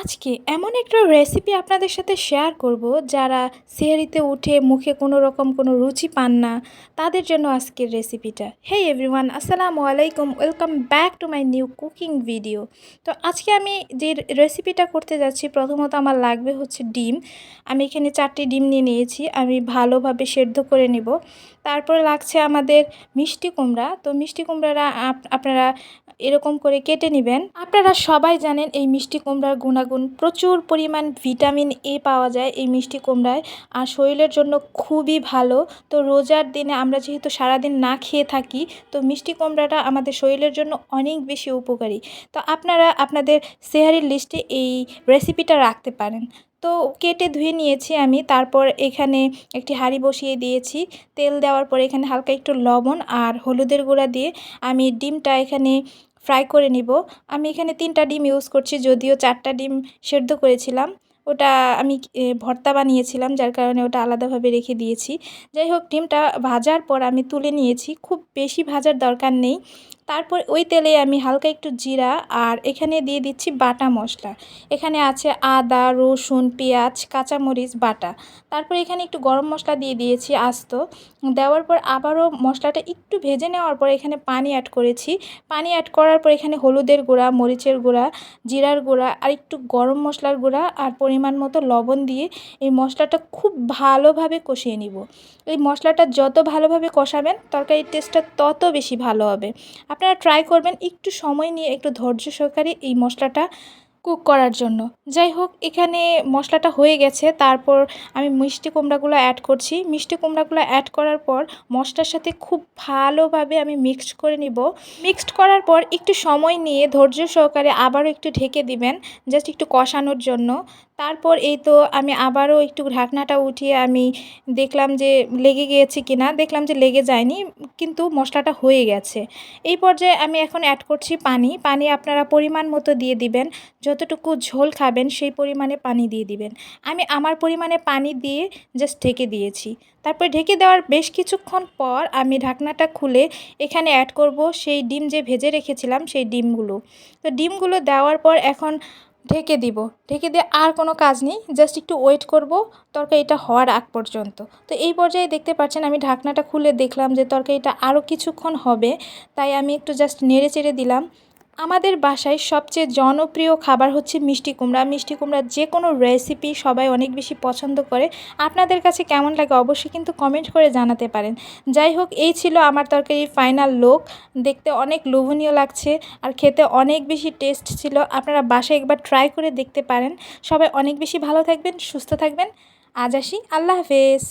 আজকে এমন একটা রেসিপি আপনাদের সাথে শেয়ার করব যারা সেহারিতে উঠে মুখে কোনো রকম কোনো রুচি পান না, তাদের জন্য আজকের রেসিপিটা হে এভরিওয়ান আসসালামু আলাইকুম welcome back to my new cooking video তো আজকে আমি যে রেসিপিটা করতে যাচ্ছি, প্রথমত আমার লাগবে হচ্ছে ডিম। আমি এখানে চারটি ডিম নিয়ে নিয়েছি, আমি ভালোভাবে সেদ্ধ করে নেব। তারপরে লাগছে আমাদের মিষ্টি কুমড়া। তো মিষ্টি কুমড়ারা আপনারা এরকম করে কেটে নেবেন। আপনারা সবাই জানেন এই মিষ্টি কুমড়ার গুণাগুণ। প্রচুর পরিমাণ ভিটামিন এ পাওয়া যায় এই মিষ্টি কুমড়ায়। আর শরীরের জন্য খুবই ভালো। তো রোজার দিনে আমরা যেহেতু সারাদিন না খেয়ে থাকি, তো মিষ্টি কুমড়াটা আমাদের শরীরের জন্য অনেক বেশি উপকারী। তো আপনারা আপনাদের সেহারির লিস্টে এই রেসিপিটা রাখতে পারেন। তো কেটে ধুয়ে নিয়েছি আমি। তারপর এখানে একটি হাঁড়ি বসিয়ে দিয়েছি। তেল দেওয়ার পর এখানে হালকা একটু লবণ আর হলুদের গুঁড়া দিয়ে আমি ডিমটা এখানে ফ্রাই করে নিব। আমি এখানে তিনটা ডিম ইউজ করছি, যদিও চারটা ডিম সেদ্ধ করেছিলাম। ওটা আমি ভর্তা বানিয়েছিলাম, যার কারণে ওটা আলাদাভাবে রেখে দিয়েছি। যাই হোক, ডিমটা ভাজার পর আমি তুলে নিয়েছি। খুব বেশি ভাজার দরকার নেই। তারপর ওই তেলে আমি হালকা একটু জিরা আর এখানে দিয়ে দিচ্ছি বাটা মশলা। এখানে আছে আদা, রসুন, পেঁয়াজ, কাঁচামরিচ, বাটা। তারপর এখানে একটু গরম মশলা দিয়ে দিয়েছি আস্ত। দেওয়ার পর আবারও মশলাটা একটু ভেজে নেওয়ার পর এখানে পানি অ্যাড করেছি। পানি অ্যাড করার পর এখানে হলুদের গুঁড়া, মরিচের গুঁড়া, জিরার গুঁড়া আর একটু গরম মশলার গুঁড়া আর পরিমাণ মতো লবণ দিয়ে এই মশলাটা খুব ভালোভাবে কষিয়ে নিব। এই মশলাটা যত ভালোভাবে কষাবেন, তরকারির টেস্টটা তত বেশি ভালো হবে। আপনারা ট্রাই করবেন একটু সময় নিয়ে একটু ধৈর্য সহকারে এই মশলাটা কুক করার জন্য। যাই হোক, এখানে মশলাটা হয়ে গেছে। তারপর আমি মিষ্টি কুমড়াগুলো অ্যাড করছি। মিষ্টি কুমড়াগুলো অ্যাড করার পর মশলার সাথে খুব ভালোভাবে আমি মিক্সড করে নিব। মিক্সড করার পর একটু সময় নিয়ে ধৈর্য সহকারে আবারও একটু ঢেকে দিবেন জাস্ট একটু কষানোর জন্য। তারপর এই তো আমি আবারও একটু ঢাকনাটা উঠিয়ে আমি দেখলাম যে লেগে গিয়েছে কি না দেখলাম যে লেগে যায়নি, কিন্তু মশলাটা হয়ে গেছে। এই পর্যায়ে আমি এখন অ্যাড করছি পানি। পানি আপনারা পরিমাণ মতো দিয়ে দিবেন যতটুকু ঝোল খাবেন সেই পরিমাণে পানি দিয়ে দিবেন। আমি আমার পরিমাণে পানি দিয়ে জাস্ট ঢেকে দিয়েছি। তারপর ঢেকে দেওয়ার বেশ কিছুক্ষণ পর আমি ঢাকনাটা খুলে এখানে অ্যাড করব সেই ডিম যে ভেজে রেখেছিলাম সেই ডিমগুলো। তো ডিমগুলো দেওয়ার পর এখন ঢেকে দিব। ঢেকে দিয়ে আর কোনো কাজ নেই জাস্ট একটু ওয়েট করব তরকারিটা হওয়ার আগ পর্যন্ত। তো এই পর্যায়ে দেখতে পাচ্ছেন আমি ঢাকনাটা খুলে দেখলাম যে তরকারিটা আরও কিছুক্ষণ হবে, তাই আমি একটু জাস্ট নেড়ে চেড়ে দিলাম। আমাদের বাসায় সবচেয়ে জনপ্রিয় খাবার হচ্ছে মিষ্টি কুমড়া। মিষ্টি কুমড়ার যে কোনো রেসিপি সবাই অনেক বেশি পছন্দ করে। আপনাদের কাছে কেমন লাগে অবশ্যই কিন্তু কমেন্ট করে জানাতে পারেন। যাই হোক, এই ছিল আমার তরকারির ফাইনাল লোক দেখতে অনেক লোভনীয় লাগছে আর খেতে অনেক বেশি টেস্ট ছিল। আপনারা বাসায় একবার ট্রাই করে দেখতে পারেন। সবাই অনেক বেশি ভালো থাকবেন, সুস্থ থাকবেন। আজ আসি। আল্লাহ হাফেজ।